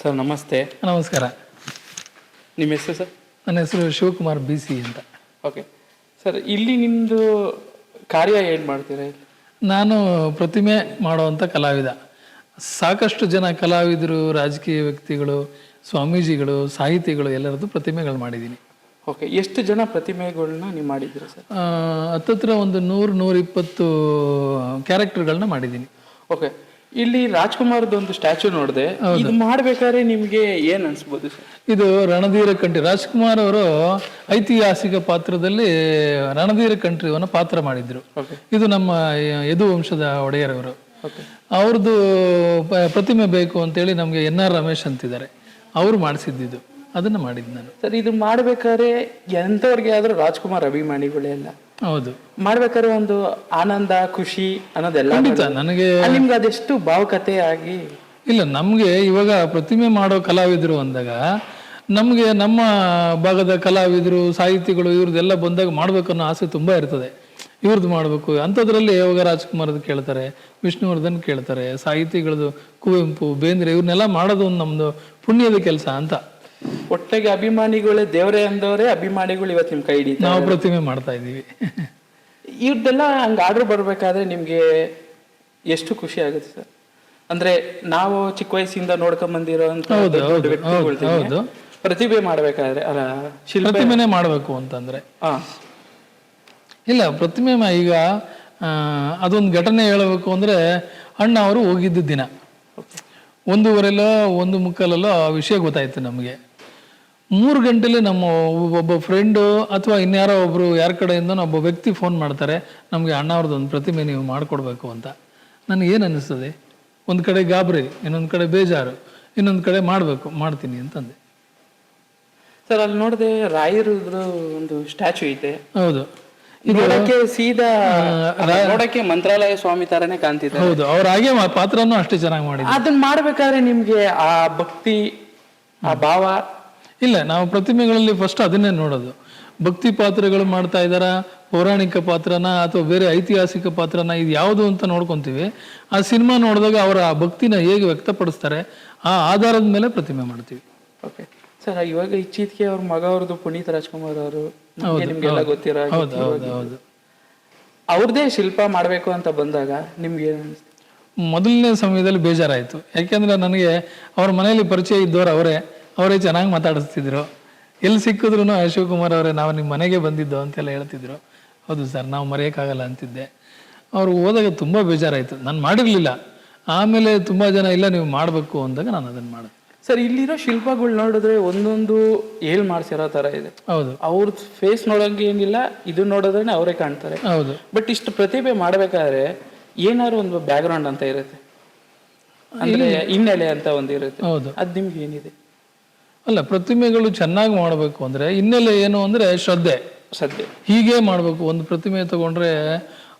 Sir ನಮಸ್ತೆ. ನಮಸ್ಕಾರ. ನಿಮ್ಮ ಹೆಸರು ಸರ್? ನನ್ನ ಹೆಸರು ಶಿವಕುಮಾರ್ ಬಿ ಸಿ ಅಂತ. ಓಕೆ. ಸರ್ ಇಲ್ಲಿ ನಿಮ್ಮದು ಕಾರ್ಯ ಏನು ಮಾಡ್ತೀರಾ ಇಲ್ಲಿ? ನಾನು ಪ್ರತಿಮೆ ಮಾಡುವಂಥ ಕಲಾವಿದ. ಸಾಕಷ್ಟು ಜನ ಕಲಾವಿದರು ರಾಜಕೀಯ ವ್ಯಕ್ತಿಗಳು ಸ್ವಾಮೀಜಿಗಳು ಸಾಹಿತಿಗಳು ಎಲ್ಲರದ್ದು ಪ್ರತಿಮೆಗಳು ಮಾಡಿದ್ದೀನಿ. ಓಕೆ. ಎಷ್ಟು ಜನ ಪ್ರತಿಮೆಗಳನ್ನ ನೀವು ಮಾಡಿದ್ದೀರಾ ಸರ್? ಹತ್ತಿರ ಹತ್ತತ್ರ ಒಂದು ನೂರು ನೂರಿಪ್ಪತ್ತು ಕ್ಯಾರೆಕ್ಟರ್ಗಳನ್ನ ಮಾಡಿದ್ದೀನಿ. ಓಕೆ ಇಲ್ಲಿ ರಾಜ್ಕುಮಾರ್ದು ಒಂದು ಸ್ಟ್ಯಾಚು ನೋಡಿದೆ. ಇದು ಮಾಡ್ಬೇಕಾದ್ರೆ ನಿಮ್ಗೆ ಏನ್ ಅನ್ಸ್ಬೋದು ಇದು ರಣಧೀರ ಕಂಠಿ ರಾಜ್ಕುಮಾರ್ ಅವರು ಐತಿಹಾಸಿಕ ಪಾತ್ರದಲ್ಲಿ ರಣಧೀರ ಕಂಠಿಯವನ್ನ ಪಾತ್ರ ಮಾಡಿದ್ರು. ಇದು ನಮ್ಮ ಯದು ವಂಶದ ಒಡೆಯರವರು ಅವ್ರದ್ದು ಪ್ರತಿಮೆ ಬೇಕು ಅಂತೇಳಿ ನಮಗೆ ಎನ್ ಆರ್ ರಮೇಶ್ ಅಂತಿದ್ದಾರೆ. ಅವರು ಮಾಡಿಸಿದ್ದು ಅದನ್ನ ಮಾಡಿದ್ ನಾನು. ಸರ್ ಇದು ಮಾಡ್ಬೇಕಾದ್ರೆ ಎಂಥವ್ರಿಗೆ ಆದ್ರೂ ರಾಜ್ಕುಮಾರ್ ಅಭಿಮಾನಿಗಳೇ ಅಲ್ಲ. ಹೌದು. ಮಾಡ್ಬೇಕಾದ್ರೆ ಒಂದು ಆನಂದ ಖುಷಿ ಅನ್ನೋದೆಲ್ಲ ಖಂಡಿತ ನನಗೆ ನಿಮ್ಗೆ ಅದೆಷ್ಟು ಭಾವುಕತೆ ಆಗಿ ಇಲ್ಲ ನಮಗೆ ಇವಾಗ ಪ್ರತಿಮೆ ಮಾಡೋ ಕಲಾವಿದರು ಅಂದಾಗ ನಮಗೆ ನಮ್ಮ ಭಾಗದ ಕಲಾವಿದರು ಸಾಹಿತಿಗಳು ಇವ್ರದ್ದೆಲ್ಲ ಬಂದಾಗ ಮಾಡ್ಬೇಕು ಅನ್ನೋ ಆಸೆ ತುಂಬ ಇರ್ತದೆ. ಇವ್ರದ್ದು ಮಾಡಬೇಕು. ಅಂಥದ್ರಲ್ಲಿ ಯೋಗ ರಾಜ್ಕುಮಾರ್ದು ಕೇಳ್ತಾರೆ ವಿಷ್ಣುವರ್ಧನ್ ಕೇಳ್ತಾರೆ ಸಾಹಿತಿಗಳದ್ದು ಕುವೆಂಪು ಬೇಂದ್ರೆ ಇವ್ರನ್ನೆಲ್ಲ ಮಾಡೋದು ಒಂದು ನಮ್ಮದು ಪುಣ್ಯದ ಕೆಲಸ ಅಂತ. ಒಟ್ಟಿಗೆ ಅಭಿಮಾನಿಗಳೇ ದೇವರೇ ಅಂದವರೇ ಅಭಿಮಾನಿಗಳು ಇವತ್ತು ನಿಮ್ ಕೈ ಹಿಡಿತಾರೆ. ನಾವು ಪ್ರತಿಮೆ ಮಾಡ್ತಾ ಇದ್ದೀವಿ. ಇವ್ರದ್ದೆಲ್ಲ ಹಂಗೆ ಆರ್ಡರ್ ಬರಬೇಕಾದ್ರೆ ನಿಮಗೆ ಎಷ್ಟು ಖುಷಿ ಆಗುತ್ತೆ ಸರ್? ಅಂದ್ರೆ ನಾವು ಚಿಕ್ಕ ವಯಸ್ಸಿಂದ ನೋಡ್ಕೊಂಡ್ ಬಂದಿರೋ. ಪ್ರತಿಭೆ ಮಾಡ್ಬೇಕಾದ್ರೆ ಅಲ್ಲ ಪ್ರತಿಮೆನೆ ಮಾಡಬೇಕು ಅಂತಂದ್ರೆ. ಇಲ್ಲ ಪ್ರತಿಮೆ ಈಗ ಆ, ಅದೊಂದು ಘಟನೆ ಹೇಳಬೇಕು ಅಂದ್ರೆ ಅಣ್ಣ ಅವರು ಹೋಗಿದ್ದ ದಿನ. ಒಂದೂವರೆಲ್ಲೋ ಒಂದು ಮುಕ್ಕಲಲ್ಲೋ ಆ ವಿಷಯ ಗೊತ್ತಾಯ್ತು ನಮಗೆ. ಮೂರು ಗಂಟೆಲಿ ನಮ್ಮ ಒಬ್ಬ ಫ್ರೆಂಡು ಅಥವಾ ಇನ್ಯಾರೋ ಒಬ್ರು ಯಾರ ಕಡೆಯಿಂದ ಒಬ್ಬ ವ್ಯಕ್ತಿ ಫೋನ್ ಮಾಡ್ತಾರೆ ನಮಗೆ ಅಣ್ಣವ್ರದ್ದು ಒಂದು ಪ್ರತಿಮೆ ನೀವು ಮಾಡಿಕೊಡ್ಬೇಕು ಅಂತ. ನನಗೆ ಏನು ಅನ್ನಿಸ್ತದೆ ಒಂದು ಕಡೆ ಗಾಬರಿ ಇನ್ನೊಂದು ಕಡೆ ಬೇಜಾರು ಇನ್ನೊಂದು ಕಡೆ ಮಾಡಬೇಕು ಮಾಡ್ತೀನಿ ಅಂತಂದೆ. ಸರ್ ಅಲ್ಲಿ ನೋಡಿದೆ ರಾಯರದ್ದು ಒಂದು ಸ್ಟ್ಯಾಚು ಐತೆ. ಹೌದು. ನೋಡಕ್ಕೆ ಸೀದಾ ನೋಡಕ್ಕೆ ಮಂತ್ರಾಲಯ ಸ್ವಾಮಿ ತರನೇ ಕಾಣ್ತಿದೆ. ಹೌದು ಅವ್ರ ಹಾಗೆ ಪಾತ್ರನೂ ಅಷ್ಟೇ ಚೆನ್ನಾಗಿ ಮಾಡಿ ಅದನ್ನ ಮಾಡ್ಬೇಕಾದ್ರೆ ನಿಮ್ಗೆ ಆ ಭಕ್ತಿ ಆ ಭಾವ ಇಲ್ಲ ನಾವು ಪ್ರತಿಮೆಗಳಲ್ಲಿ ಫಸ್ಟ್ ಅದನ್ನೇ ನೋಡೋದು. ಭಕ್ತಿ ಪಾತ್ರಗಳು ಮಾಡ್ತಾ ಇದ್ದಾರ ಪೌರಾಣಿಕ ಪಾತ್ರನ ಅಥವಾ ಬೇರೆ ಐತಿಹಾಸಿಕ ಪಾತ್ರನ ಇದು ಯಾವುದು ಅಂತ ನೋಡ್ಕೊಂತೀವಿ. ಆ ಸಿನಿಮಾ ನೋಡಿದಾಗ ಅವರ ಆ ಭಕ್ತಿನ ಹೇಗೆ ವ್ಯಕ್ತಪಡಿಸ್ತಾರೆ ಆ ಆಧಾರದ ಮೇಲೆ ಪ್ರತಿಮೆ ಮಾಡ್ತೀವಿ. ಓಕೆ ಸರ್ ಇವಾಗ ಇಚ್ಚಿತ್ಗೆ ಅವ್ರ ಮಗ ಅವ್ರದ್ದು ಪುನೀತ್ ರಾಜ್ಕುಮಾರ್ ಅವರು ನಿಮ್ಗೆಲ್ಲ ಗೊತ್ತಿರೋ ಅವ್ರದೇ ಶಿಲ್ಪ ಮಾಡಬೇಕು ಅಂತ ಬಂದಾಗ ನಿಮ್ಗೆ ಮೊದಲನೇ ಸಮಯದಲ್ಲಿ ಬೇಜಾರಾಯಿತು. ಯಾಕೆಂದ್ರೆ ನನಗೆ ಅವ್ರ ಮನೆಯಲ್ಲಿ ಪರಿಚಯ ಇದ್ದವ್ರು ಅವರೇ. ಅವರೇ ಚೆನ್ನಾಗಿ ಮಾತಾಡಿಸ್ತಿದ್ರು. ಎಲ್ಲಿ ಸಿಕ್ಕಿದ್ರು ಕುಮಾರ್ ಅವರೇ ನಾವು ನಿಮ್ಮ ಮನೆಗೆ ಬಂದಿದ್ದು ಅಂತೆಲ್ಲ ಹೇಳ್ತಿದ್ರು. ಹೌದು ಸರ್ ನಾವು ಮರೆಯೋಕ್ಕಾಗಲ್ಲ ಅಂತಿದ್ದೆ. ಅವ್ರು ಹೋದಾಗ ತುಂಬ ಬೇಜಾರಾಯಿತು. ನಾನು ಮಾಡಿರಲಿಲ್ಲ. ಆಮೇಲೆ ತುಂಬ ಜನ ಇಲ್ಲ ನೀವು ಮಾಡಬೇಕು ಅಂದಾಗ ನಾನು ಅದನ್ನು ಮಾಡಿದೆ. ಸರ್ ಇಲ್ಲಿರೋ ಶಿಲ್ಪಗಳು ನೋಡಿದ್ರೆ ಒಂದೊಂದು ಏಳ್ ಮಾಡ್ಸಿರೋ ತರ ಇದೆ. ಹೌದು. ಅವ್ರ ಫೇಸ್ ನೋಡಂಗೆ ಏನಿಲ್ಲ ಇದು ನೋಡೋದ್ರೆ ಅವರೇ ಕಾಣ್ತಾರೆ. ಹೌದು. ಬಟ್ ಇಷ್ಟು ಪ್ರತಿಭೆ ಮಾಡಬೇಕಾದ್ರೆ ಏನಾದ್ರು ಒಂದು ಬ್ಯಾಕ್ ಗ್ರೌಂಡ್ ಅಂತ ಇರುತ್ತೆ. ಅಂದ್ರೆ ಹಿನ್ನೆಲೆ ಅಂತ ಒಂದು ಇರುತ್ತೆ. ಹೌದು. ಅದ್ ನಿಮ್ಗೆ ಏನಿದೆ? ಅಲ್ಲ ಪ್ರತಿಮೆಗಳು ಚೆನ್ನಾಗಿ ಮಾಡಬೇಕು ಅಂದರೆ ಹಿನ್ನೆಲೆ ಏನು ಅಂದರೆ ಶ್ರದ್ಧೆ ಸದ್ಯ. ಹೀಗೆ ಮಾಡಬೇಕು ಒಂದು ಪ್ರತಿಮೆ ತಗೊಂಡ್ರೆ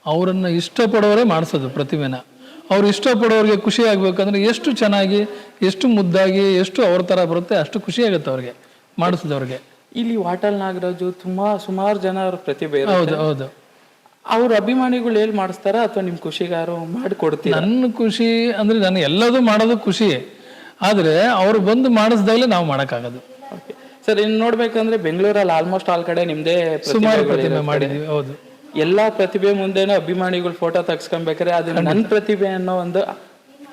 ಅವರನ್ನ ಇಷ್ಟಪಡೋರೇ ಮಾಡಿಸೋದು ಪ್ರತಿಮೆನ. ಅವ್ರು ಇಷ್ಟಪಡೋರಿಗೆ ಖುಷಿ ಆಗ್ಬೇಕಂದ್ರೆ ಎಷ್ಟು ಚೆನ್ನಾಗಿ ಎಷ್ಟು ಮುದ್ದಾಗಿ ಎಷ್ಟು ಅವ್ರ ಥರ ಬರುತ್ತೆ ಅಷ್ಟು ಖುಷಿ ಆಗುತ್ತೆ ಅವ್ರಿಗೆ ಮಾಡಿಸಿದವ್ರಿಗೆ ಇಲ್ಲಿ ವಾಟಲ್ ನಾಗರಾಜು ತುಂಬಾ ಸುಮಾರು ಜನ ಅವ್ರ ಪ್ರತಿಭೆ ಹೌದು ಹೌದು. ಅವ್ರ ಅಭಿಮಾನಿಗಳು ಏನ್ ಮಾಡಿಸ್ತಾರ ಅಥವಾ ನಿಮ್ ಖುಷಿಗಾರು ಮಾಡಿ ಕೊಡ್ತೀರಾ ನನ್ನ ಖುಷಿ ಅಂದ್ರೆ ನಾನು ಎಲ್ಲದೂ ಮಾಡೋದು ಖುಷಿ. ಆದರೆ ಅವ್ರು ಬಂದು ಮಾಡಿಸ್ದಾಗಲೇ ನಾವು ಮಾಡೋಕ್ಕಾಗೋದು. ಸರ್ ಇನ್ನು ನೋಡ್ಬೇಕಂದ್ರೆ ಬೆಂಗಳೂರಲ್ಲಿ ಆಲ್ಮೋಸ್ಟ್ ಆಲ್ ಕಡೆ ನಿಮ್ದೇ ಸುಮಾರು ಪ್ರತಿಭೆ ಮಾಡಿದ್ವಿ ಹೌದು. ಎಲ್ಲಾ ಪ್ರತಿಭೆ ಮುಂದೆನೂ ಅಭಿಮಾನಿಗಳು ಫೋಟೋ ತೆಗ್ಸ್ಕೊಬೇಕಾದ್ರೆ ಅದು ನನ್ನ ಪ್ರತಿಭೆ ಅನ್ನೋ ಒಂದು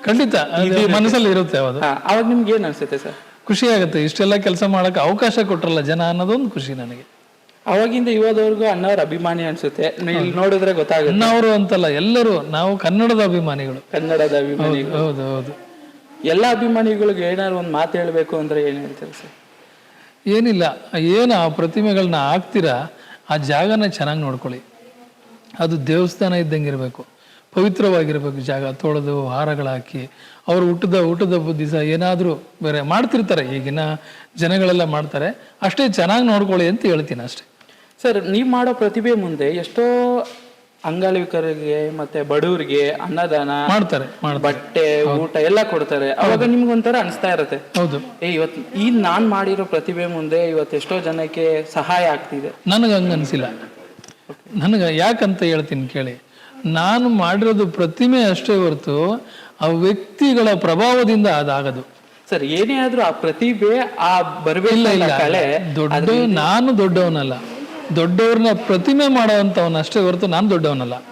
ಖಂಡಿತ. ಅದು ಮನಸ್ಸಲ್ಲಿ ಇರುತ್ತೆ ಅವರು ಹಾ, ಅವಾಗ ನಿಮ್ಗೆ ಏನ್ ಅನ್ಸುತ್ತೆ ಸರ್ ಖುಷಿ ಆಗುತ್ತೆ. ಇಷ್ಟೆಲ್ಲ ಕೆಲಸ ಮಾಡಕ್ಕೆ ಅವಕಾಶ ಕೊಟ್ರಲ್ಲ ಜನ ಅನ್ನೋದೊಂದು ಖುಷಿ ನನಗೆ. ಅವಾಗಿಂದ ಇವದವರೆಗೂ ಅಣ್ಣವ್ರ ಅಭಿಮಾನಿ ಅನ್ಸುತ್ತೆ. ಇಲ್ಲಿ ನೋಡಿದ್ರೆ ಗೊತ್ತಾಗುತ್ತೆ. ಅಣ್ಣವರು ಅಂತಲ್ಲ ಎಲ್ಲರೂ ನಾವು ಕನ್ನಡದ ಅಭಿಮಾನಿಗಳು. ಕನ್ನಡದ ಅಭಿಮಾನಿಗಳು. ಹೌದು ಹೌದು. ಎಲ್ಲಾ ಅಭಿಮಾನಿಗಳಿಗೆ ಏನಾದ್ರು ಒಂದು ಮಾತು ಹೇಳಬೇಕು ಅಂದರೆ ಏನು ಹೇಳ್ತೀರ ಸರ್? ಏನಿಲ್ಲ ಏನು ಆ ಪ್ರತಿಮೆಗಳನ್ನ ಹಾಕ್ತೀರಾ ಆ ಜಾಗನ ಚೆನ್ನಾಗಿ ನೋಡ್ಕೊಳ್ಳಿ. ಅದು ದೇವಸ್ಥಾನ ಇದ್ದಂಗೆ ಇರಬೇಕು ಪವಿತ್ರವಾಗಿರ್ಬೇಕು ಜಾಗ ತೊಳೆದು ಹಾರಗಳಾಕಿ ಅವರು ಊಟದ ಊಟದ ದಿವಸ ಏನಾದರೂ ಬೇರೆ ಮಾಡ್ತಿರ್ತಾರೆ ಈಗಿನ ಜನಗಳೆಲ್ಲ ಮಾಡ್ತಾರೆ ಅಷ್ಟೇ ಚೆನ್ನಾಗಿ ನೋಡ್ಕೊಳ್ಳಿ ಅಂತ ಹೇಳ್ತೀನಿ ಅಷ್ಟೇ. ಸರ್ ನೀವು ಮಾಡೋ ಪ್ರತಿಭೆ ಮುಂದೆ ಎಷ್ಟೋ ಅಂಗವಿಕರಿಗೆ ಮತ್ತೆ ಬಡವರಿಗೆ ಅನ್ನದಾನ ಮಾಡ್ತಾರೆ ಬಟ್ಟೆ ಊಟ ಎಲ್ಲ ಕೊಡ್ತಾರೆ. ಅವಾಗ ನಿಮ್ಗೊಂಥರ ಅನಿಸ್ತಾ ಇರುತ್ತೆ. ಹೌದು. ಏ ಇವತ್ತು ಈ ನಾನ್ ಮಾಡಿರೋ ಪ್ರತಿಭೆ ಮುಂದೆ ಇವತ್ತು ಎಷ್ಟೋ ಜನಕ್ಕೆ ಸಹಾಯ ಆಗ್ತಿದೆ. ನನಗೆ ಹಂಗ ಅನ್ಸಿಲ್ಲ. ನನಗೆ ಯಾಕಂತ ಹೇಳ್ತೀನಿ ಕೇಳಿ. ನಾನು ಮಾಡಿರೋದು ಪ್ರತಿಮೆ ಅಷ್ಟೇ ಹೊರತು ಆ ವ್ಯಕ್ತಿಗಳ ಪ್ರಭಾವದಿಂದ ಅದಾಗದು. ಸರ್ ಏನೇ ಆದ್ರೂ ಆ ಪ್ರತಿಭೆ ಆ ಬರಬೇಕಿಲ್ಲ ಕಳೆ ದೊಡ್ಡ ನಾನು ದೊಡ್ಡವನಲ್ಲ. ದೊಡ್ಡವ್ರನ್ನ ಪ್ರತಿಮೆ ಮಾಡೋವಂಥವನ್ನ ಅಷ್ಟೇ ಹೊರತು ನಾನು ದೊಡ್ಡವನಲ್ಲ.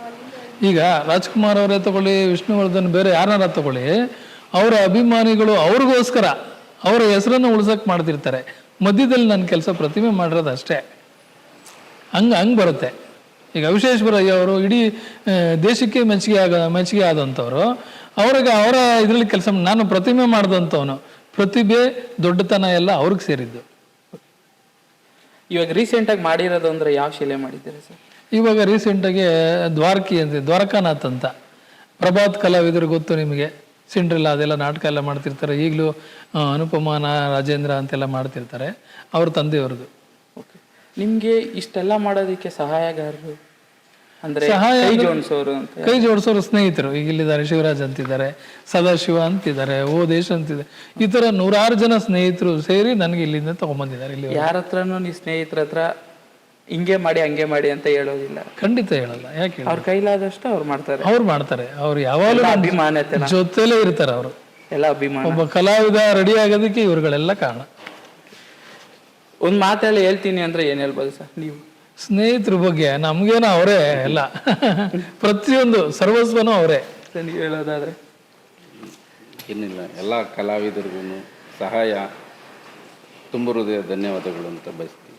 ಈಗ ರಾಜ್ಕುಮಾರ್ ಅವರೇ ತಗೊಳ್ಳಿ, ವಿಷ್ಣುವರ್ಧನ್ ಬೇರೆ ಯಾರನ್ನಾರ ತಗೊಳ್ಳಿ, ಅವರ ಅಭಿಮಾನಿಗಳು ಅವ್ರಿಗೋಸ್ಕರ ಅವರ ಹೆಸರನ್ನು ಉಳ್ಸೋಕೆ ಮಾಡ್ತಿರ್ತಾರೆ. ಮಧ್ಯದಲ್ಲಿ ನನ್ನ ಕೆಲಸ ಪ್ರತಿಮೆ ಮಾಡಿರೋದು ಅಷ್ಟೇ. ಹಂಗೆ ಹಂಗೆ ಬರುತ್ತೆ. ಈಗ ವಿಶ್ವೇಶ್ವರಯ್ಯ ಅವರು ಇಡೀ ದೇಶಕ್ಕೆ ಮೆಚ್ಚುಗೆ ಆಗ, ಮೆಚ್ಚುಗೆ ಆದಂಥವ್ರು, ಅವ್ರಿಗೆ ಅವರ ಇದರಲ್ಲಿ ಕೆಲಸ ನಾನು ಪ್ರತಿಮೆ ಮಾಡಿದಂಥವನು. ಪ್ರತಿಭೆ, ದೊಡ್ಡತನ ಎಲ್ಲ ಅವ್ರಿಗೆ ಸೇರಿದ್ದು. ಇವಾಗ ರೀಸೆಂಟ್ ಆಗಿ ಮಾಡಿರೋದು ಅಂದರೆ ಯಾವ ಶಿಲೆ ಮಾಡಿದ್ದೀರಾ ಸರ್? ಇವಾಗ ರೀಸೆಂಟಾಗಿ ದ್ವಾರಕಿ ಅಂತ ದ್ವಾರಕಾನಾಥ್ ಅಂತ. ಪ್ರಭಾತ್ ಕಲಾವಿದರು ಗೊತ್ತು ನಿಮಗೆ? ಸಿಂಡ್ರಲ್ಲ ಅದೆಲ್ಲ ನಾಟಕ ಎಲ್ಲ ಮಾಡ್ತಿರ್ತಾರೆ. ಈಗಲೂ ಅನುಪಮಾನ ರಾಜೇಂದ್ರ ಅಂತೆಲ್ಲ ಮಾಡ್ತಿರ್ತಾರೆ. ಅವ್ರ ತಂದೆಯವ್ರದ್ದು. ಓಕೆ ನಿಮಗೆ ಇಷ್ಟೆಲ್ಲ ಮಾಡೋದಕ್ಕೆ ಸಹಾಯಗಾರರು ಅಂದ್ರೆ ಸಹಾಯ ಕೈ ಜೋಡಿಸೋರು ಅಂತ ಕೈ ಜೋಡಿಸೋರು ಸ್ನೇಹಿತರು. ಈಗ ಇಲ್ಲಿದ್ದಾರೆ ಶಿವರಾಜ್ ಅಂತಿದ್ದಾರೆ ಸದಾಶಿವ ಅಂತಿದ್ದಾರೆ ಓ ದೇಶ್ ಅಂತಿದ್ದಾರೆ ಈ ತರ ನೂರಾರು ಜನ ಸ್ನೇಹಿತರು ಸೇರಿ ನನಗೆ ಇಲ್ಲಿಂದ ತಗೊಂಡ್ಬಂದಿದ್ದಾರೆ ಇಲ್ಲಿ ಯಾರ ಹತ್ರನೂ ನೀ ಸ್ನೇಹಿತರ ಹತ್ರ ಹಿಂಗೆ ಮಾಡಿ ಹಂಗೆ ಮಾಡಿ ಅಂತ ಹೇಳೋದಿಲ್ಲ. ಖಂಡಿತ ಹೇಳಲ್ಲ ಯಾಕೆ ಹೇಳ ಅವ್ರ ಕೈಲಾದಷ್ಟು ಅವ್ರು ಮಾಡ್ತಾರೆ. ಅವ್ರು ಮಾಡ್ತಾರೆ ಅವ್ರು ಯಾವಾಗಲೂ ಎಲ್ಲ ಅಭಿಮಾನತೆ ಜೊತೆಲೇ ಇರ್ತಾರೆ ಅವರು. ಎಲ್ಲ ಅಭಿಮಾನ. ಒಬ್ಬ ಕಲಾವಿದ ರೆಡಿ ಆಗೋದಕ್ಕೆ ಇವ್ರಗಳೆಲ್ಲ ಕಾರಣ. ಒಂದ್ ಮಾತೆಲ್ಲ ಹೇಳ್ತೀನಿ ಅಂದ್ರೆ ಏನ್ ಹೇಳ್ಬೋದು ಸರ್? ನೀವು. ಸ್ನೇಹಿತರ ಬಗ್ಗೆ ನಮ್ಗೇನೋ ಅವರೇ ಎಲ್ಲ ಪ್ರತಿಯೊಂದು ಸರ್ವಸ್ವನು ಅವರೇ. ನೀವು ಹೇಳೋದಾದ್ರೆ? ಏನಿಲ್ಲ ಎಲ್ಲ ಕಲಾವಿದರಿಗೂ ಸಹಾಯ. ತುಂಬ ಹೃದಯ ಧನ್ಯವಾದಗಳು ಅಂತ ಬಯಸ್ತೀನಿ.